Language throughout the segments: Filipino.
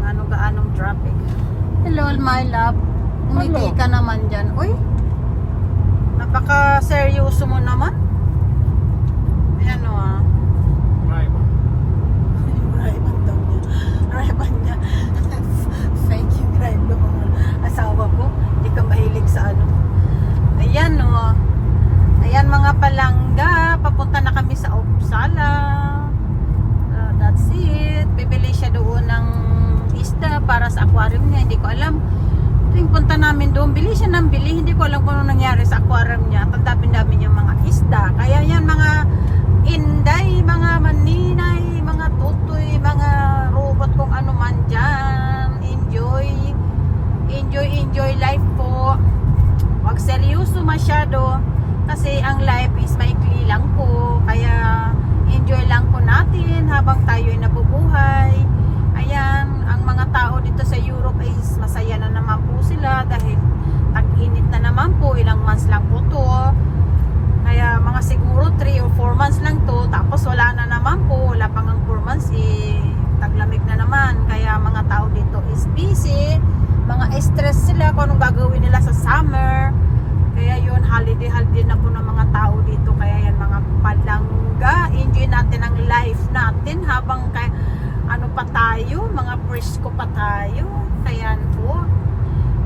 Siyang ano gaanong traffic. Hello, my love. Umiti Hello. ka naman dyan. Uy, napaka-seryoso mo naman. Ayan o ah. Right. Rayban daw niya. Niya. Fake yung drive ng mga asawa ko. Hindi ka mahilig sa ano. Ayan o. Ayan mga palangga. Papunta na kami sa Uppsala. Uh, that's it. Bibili siya doon ng para sa aquarium niya. Hindi ko alam. Tuwing punta namin doon, bili siya ng bili. Hindi ko alam kung ano nangyari sa aquarium niya. At ang dami-dami niyang mga isda. Kaya yan mga inday, mga maninay, mga tutoy, mga robot kung ano man dyan. Enjoy. Enjoy, enjoy life po. Huwag seryoso masyado. Kasi ang life is maikli lang po. Kaya enjoy lang po natin habang tayo ay nabubuhay. Ayan, ang mga tao dito sa Europe is masaya na naman po sila dahil tag-init na naman po. Ilang months lang po to. Kaya mga siguro 3 or 4 months lang to. Tapos wala na naman po. Wala pang ang 4 months eh. Taglamig na naman. Kaya mga tao dito is busy. Mga stress sila kung anong gagawin nila sa summer. Kaya yun, holiday holiday na po ng mga tao dito. Kaya yan mga palangga. Enjoy natin ang life natin habang kay, ano pa tayo, mga presko pa tayo. Kaya po.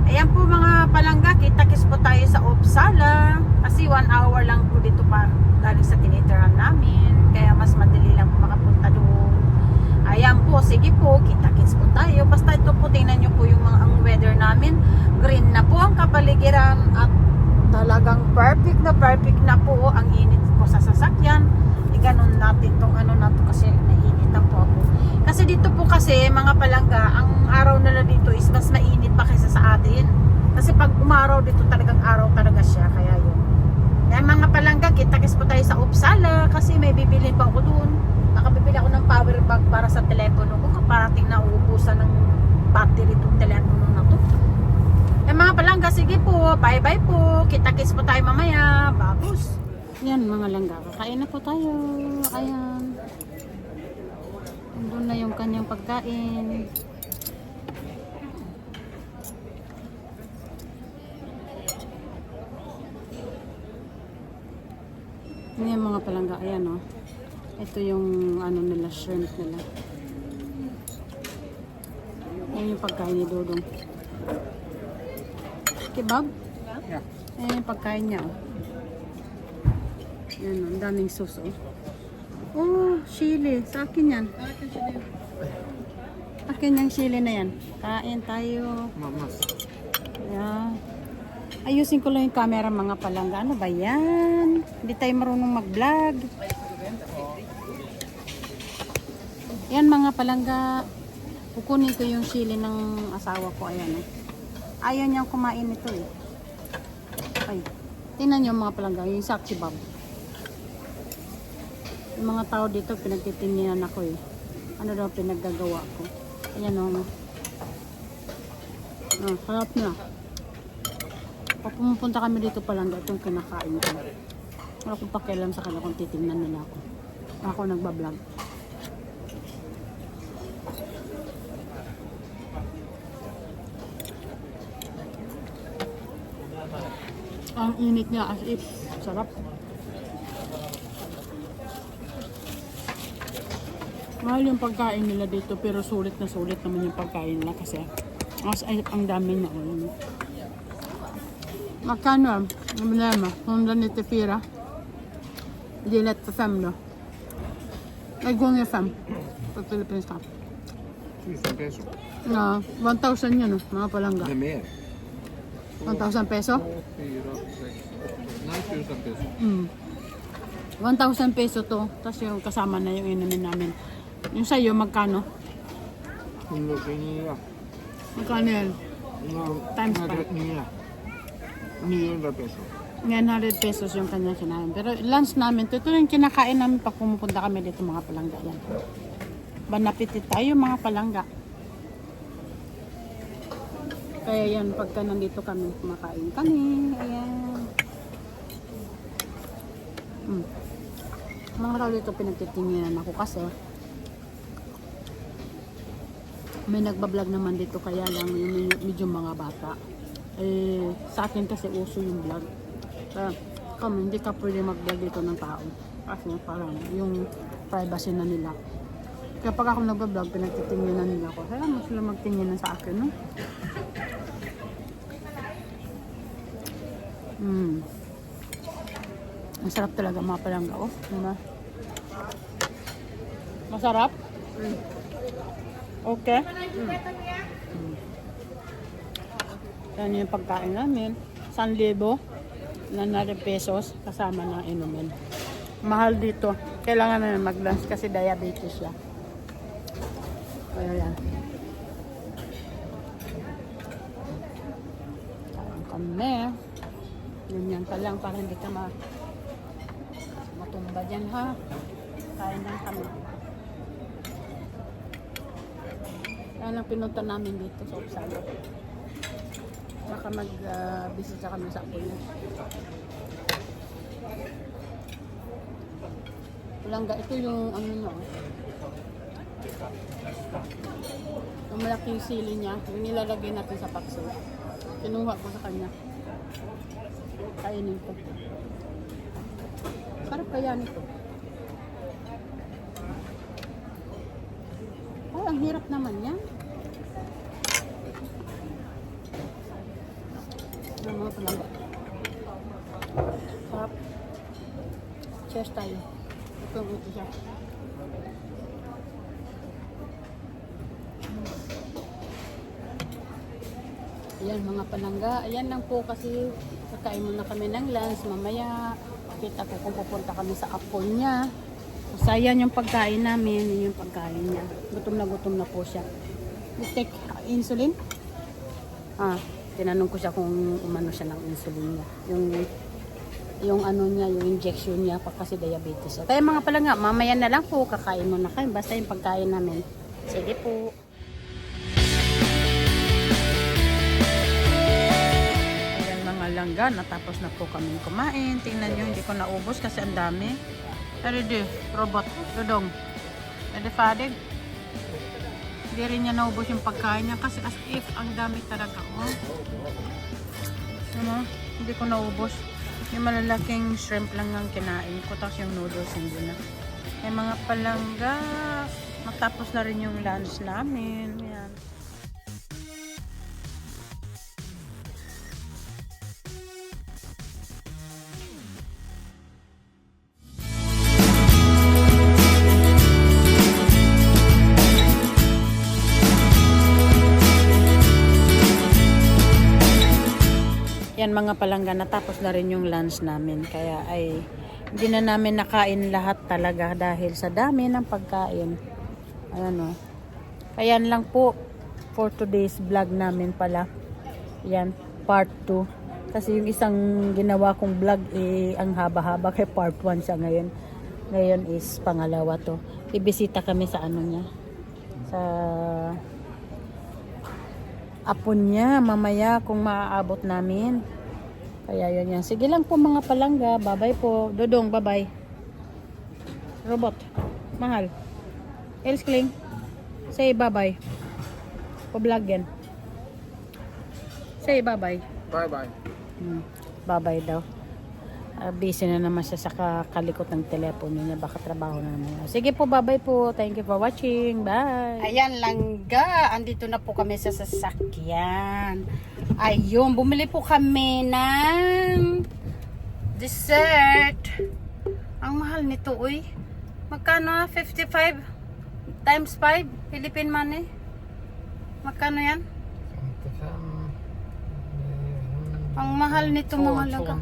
Ayan po mga palangga, kita-kis po tayo sa Uppsala. Kasi one hour lang po dito pa galing sa tinitirahan namin. Kaya mas madali lang po makapunta doon. Ayan po, sige po, kita-kits po tayo. Basta ito po, tingnan nyo po yung mga ang weather namin. Green na po ang kapaligiran at talagang perfect na perfect na po ang init ko sa sasakyan. E ganun natin tong ano na to kasi nainitan po ako. Kasi dito po kasi mga palangga, ang araw nila dito is mas mainit pa kaysa sa atin. Kasi pag umaraw dito talagang araw talaga siya, kaya yun. Kaya mga palangga, kita-kis po tayo sa Uppsala kasi may bibilin pa ako doon. Nakabibili ako ng power bank para sa telepono ko. Parating na uubusan ng battery itong telepono na to. Eh mga palangga, sige po. Bye-bye po. Kita-kis po tayo mamaya. Babos. Yan mga langga. Kakain na po tayo. Ayan. Kanyang pagkain. Yan mga palangga. Ayan o. Ito yung ano nila, shrimp nila. Yan yung pagkain ni Dodong. Kebab? Yeah. Ayan yung pagkain niya. Oh. Yan, oh, ang daming sauce. Oh. oh, chili. Sa akin yan. Akin yung chili na yan. Kain tayo. Mamas. Yeah. Ayusin ko lang yung camera mga palangga. Ano ba yan? Hindi tayo marunong mag-vlog. Yan mga palangga. Kukunin ko yung chili ng asawa ko. Ayan eh. Ayaw niyang kumain ito eh. Ay. Tingnan niyo mga palangga. Yung saksi bab. Yung mga tao dito pinagtitingnan ako eh. Ano daw pinaggagawa ko. Ayan o. Ah, sarap na. Pag pumupunta kami dito pa lang, itong kinakain ko. Wala akong pakialam sa kanila kung titingnan nila ako. Ako nagbablog. Ang init niya as if sarap. Mahal yung pagkain nila dito pero sulit na sulit naman yung pagkain nila kasi as ay, ang dami na ulo. Magkano? Problema. 194. Delat på fem då. Nej, gånger fem. På Philippines ka. 1000 peso. Ja, 1,000 yun, mga palangga. Är mer. 1,000 peso? 2, 4, 6, 8. Nej, 1000 peso. Mm. 1,000 peso to. Tapos yung kasama na yung inumin namin. Yung sa'yo, magkano? 129. Magkano yan? Ja, Times 139. 900 peso. 900 pesos yung kanya sinabi. Pero lunch namin, ito yung kinakain namin pag pumupunta kami dito mga palangga. Yan. Banapitit tayo mga palangga. Kaya yan, pagka nandito kami, kumakain kami. Ayan. Mm. Mga tao dito pinagtitinginan ako kasi may nagbablog naman dito kaya lang yung medyo- mga bata. Eh, sa akin kasi uso yung vlog. Kaya kami, hindi ka pwede mag-vlog dito ng tao. Kasi parang yung privacy na nila. Kaya pag ako nag-vlog, pinagtitinginan nila ako. Kaya mo sila magtinginan sa akin, no? Mm. Ang sarap talaga mga palangga, oh. Diba? Masarap? Mm. Okay? Mm. Yan yung pagkain namin. 1,000 na pesos kasama ng inumin. Mahal dito. Kailangan na mag-lunch kasi diabetes siya. Kaya yan. Kain kami. Ganyan ka lang para hindi ka ma matumba dyan ha. Kain lang kami. Kaya lang pinunta namin dito sa Upsala. Baka mag-bisita kami sa Apoyo. Palangga, ito yung ano nyo. oh. Yung malaking sili niya, yung nilalagay natin sa pakso. Kinuha ko sa kanya. Kainin ko. Sarap kaya nito. Oh, ang hirap naman yan. Ang mga palangga. Sarap. Cheers tayo. Ito siya. Ayan mga palangga. Ayan lang po kasi kakain muna kami ng lunch. Mamaya kita ko kung pupunta kami sa apon niya. So, ayan yung pagkain namin. Yun yung pagkain niya. Gutom na gutom na po siya. You take insulin? Ah, tinanong ko siya kung umano siya ng insulin niya. Yung yung ano niya, yung injection niya pa kasi diabetes. Kaya mga pala nga, mamaya na lang po kakain muna kayo. Basta yung pagkain namin. Sige po. Ayan mga langga, natapos na po kami kumain. Tingnan nyo, hindi ko naubos kasi ang dami. Ready, robot, dudong. Ready, fadig. Hindi rin niya naubos yung pagkain niya kasi as if ang dami talaga. Oh. Ano? Hindi ko naubos. Yung malalaking shrimp lang ang kinain ko. Tapos yung noodles hindi na. May mga palangga. Matapos na rin yung lunch namin. Yan. Palangga, natapos na rin yung lunch namin. Kaya ay hindi na namin nakain lahat talaga dahil sa dami ng pagkain. Ayan o. Ayan lang po for today's vlog namin pala. Yan, part 2. Kasi yung isang ginawa kong vlog eh, ang haba-haba kay part 1 siya ngayon. Ngayon is pangalawa to. Bibisita kami sa ano niya. Sa apon niya mamaya kung maaabot namin. Kaya yun yan. Sige lang po mga palangga. Babay po. Dodong, babay. Robot. Mahal. Elskling. Say bye-bye. Pa-vlog yan. Say bye-bye. Bye bye. Hmm. Bye-bye daw. Ah, busy na naman siya sa kakalikot ng telepono niya. Baka trabaho na naman. Sige po, bye-bye po. Thank you for watching. Bye. Ayan, langga. Andito na po kami sa sasakyan. Ayun, bumili po kami ng dessert. Ang mahal nito, uy. Magkano? 55 times 5 Philippine money. Magkano yan? Ang mahal nito mga langga.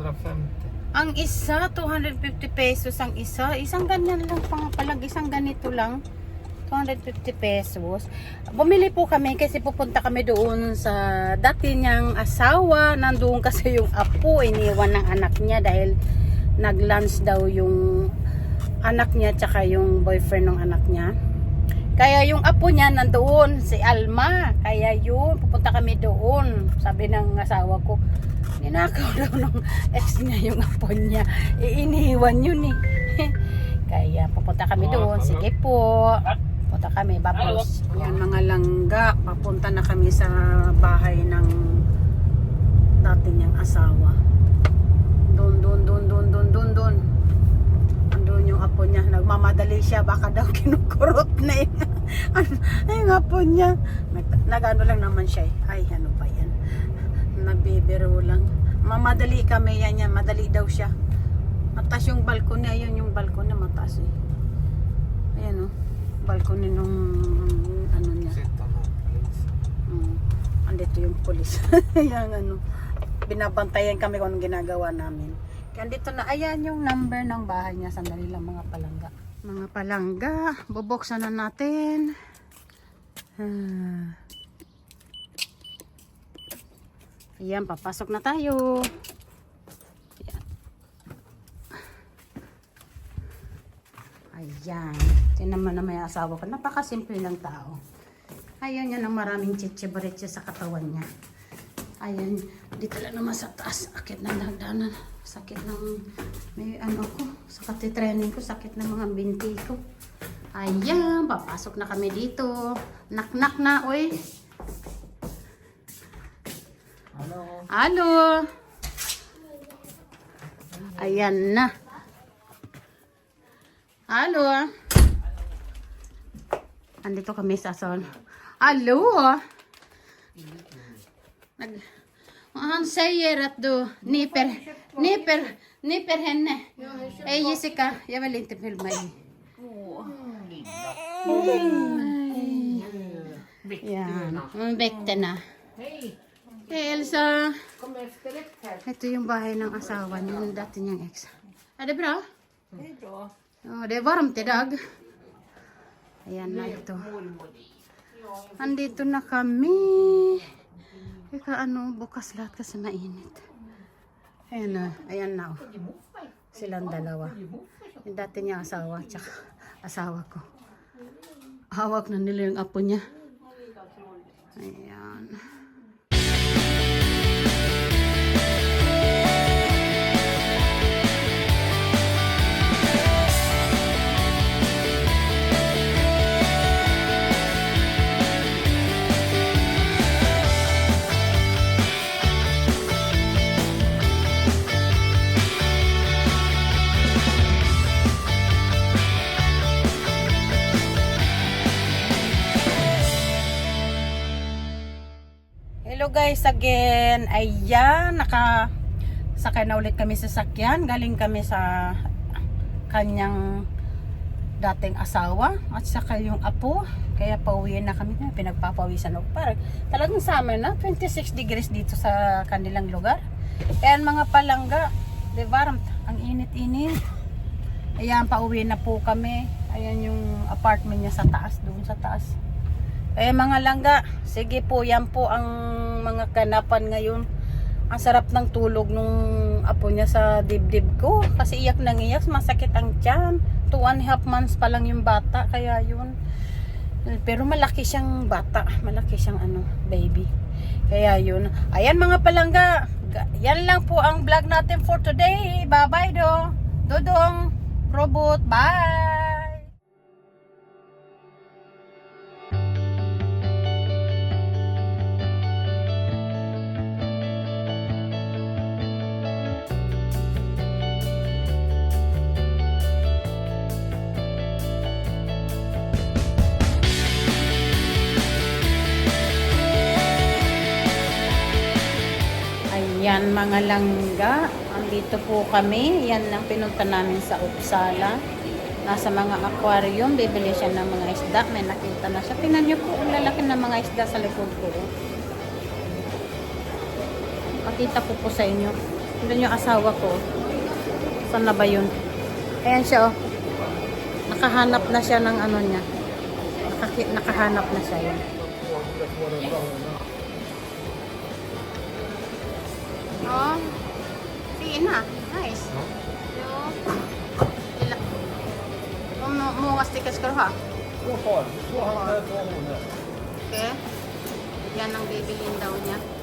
250. Ang isa, 250 pesos ang isa. Isang ganyan lang pang palag, isang ganito lang. 250 pesos. Bumili po kami kasi pupunta kami doon sa dati niyang asawa. Nandoon kasi yung apo, iniwan ng anak niya dahil nag-lunch daw yung anak niya tsaka yung boyfriend ng anak niya. Kaya yung apo niya nandoon, si Alma. Kaya yun, pupunta kami doon. Sabi ng asawa ko, ninakaw daw ng ex niya yung apo niya. Iiniwan yun eh. Kaya pupunta kami doon. Sige po. Pupunta kami, babos. Yan mga langga. Papunta na kami sa bahay ng dati niyang asawa. Doon, doon, doon, doon, doon, doon, doon nga po niya, nagmamadali siya, baka daw kinukurot na eh. ay nga po niya, nag, nag lang naman siya eh. Ay, ano ba yan? Nagbibiro lang. Mamadali kami yan yan, madali daw siya. Mataas yung balkon niya, yun yung balkon na mataas eh. Ayan o, oh, balkon nung ano niya. Um, andito yung polis. Ayan ano, binabantayan kami kung ginagawa namin. Kaya andito na, ayan yung number ng bahay niya. Sandali lang mga palangga. Mga palangga, bubuksan na natin. Ah. Ayan, papasok na tayo. Ayan. Ayan. Tinan mo na may asawa ko. Napakasimple ng tao. Ayaw niya ng maraming chichibaritse sa katawan niya. Ayan, dito lang naman sa taas. Sakit ng dagdanan. Sakit ng, may ano ko, sa training ko, sakit ng mga binti ko. Ayan, papasok na kami dito. Nak-nak na, oy. Hello. Halo. Ayan na. Halo. Andito kami sa son. Halo. Nag Han säger att du nyper, nyper, nyper henne. Hej Jessica, jag vill inte filma dig. Yan, hon väckte na. Hej! Hey Elsa. Kom efter ett här. Ito yung bahay ng asawa niya, ng dati niyang ex. Är det bra? Det är bra. Ja, det är varmt idag. Ayan na ito. Andito na kami. Ika ano, bukas lahat kasi mainit. Ayan na, ayan na. oh. Silang dalawa. Yung dati niya asawa, tsaka asawa ko. Hawak na nila yung apo niya. Ayan. Guys again. Ayan, naka sakay na ulit kami sa sakyan. Galing kami sa kanyang dating asawa at saka yung apo. Kaya pauwi na kami. Pinagpapawisan ako. Parang talagang summer na. 26 degrees dito sa kanilang lugar. Ayan mga palangga. Di ba? Ang init-init. Ayan, pauwi na po kami. Ayan yung apartment niya sa taas. Doon sa taas. Eh mga langga, sige po, yan po ang mga kanapan ngayon. Ang sarap ng tulog nung apo niya sa dibdib ko. Kasi iyak nang iyak, masakit ang tiyan. Two and a half months pa lang yung bata, kaya yun. Pero malaki siyang bata, malaki siyang ano, baby. Kaya yun. Ayan mga palangga, ga- yan lang po ang vlog natin for today. Bye-bye do. Dodong, robot, bye! Ayan mga langga, andito po kami. Yan ang pinunta namin sa Uppsala. Nasa mga aquarium, bibili siya ng mga isda. May nakita na siya. Tingnan niyo po, ang lalaki ng mga isda sa likod ko. Pakita ko po sa inyo. Tingnan yung asawa ko. Saan na ba yun? Ayan siya oh. Nakahanap na siya ng ano niya. Nakaki nakahanap na siya yun. Oh. Sige na. Nice. Yo. Ila. Mo mo ngas tikas ko ha. Två par. Två handkläder, två honor. Okay? Yan ang bibilin daw niya.